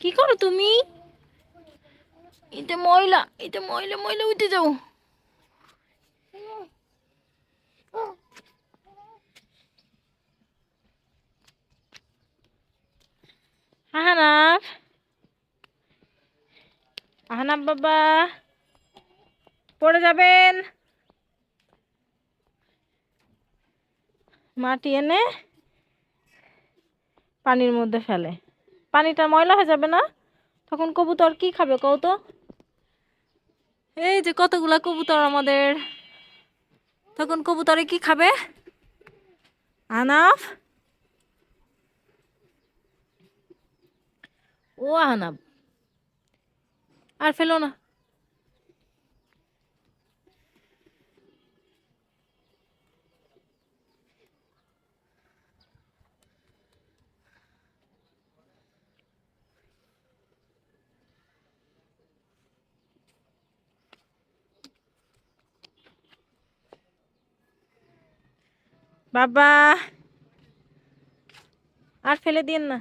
কি করো তুমি? এটা ময়লা এটা ময়লা ময়লা উঠে যাও। আহানাব আহানাব বাবা, পড়ে যাবেন? মাটি এনে পানির মধ্যে ফেলে। পানিটা ময়লা হয়ে যাবে না? তখন কবুতর কি খাবে কও তো? এই যে কতগুলা কবুতর আমাদের। তখন কবুতরে কি খাবে? আনাফ? ও আনাফ। আর ফেলো না। বাবা। আর ফেলে দিন না।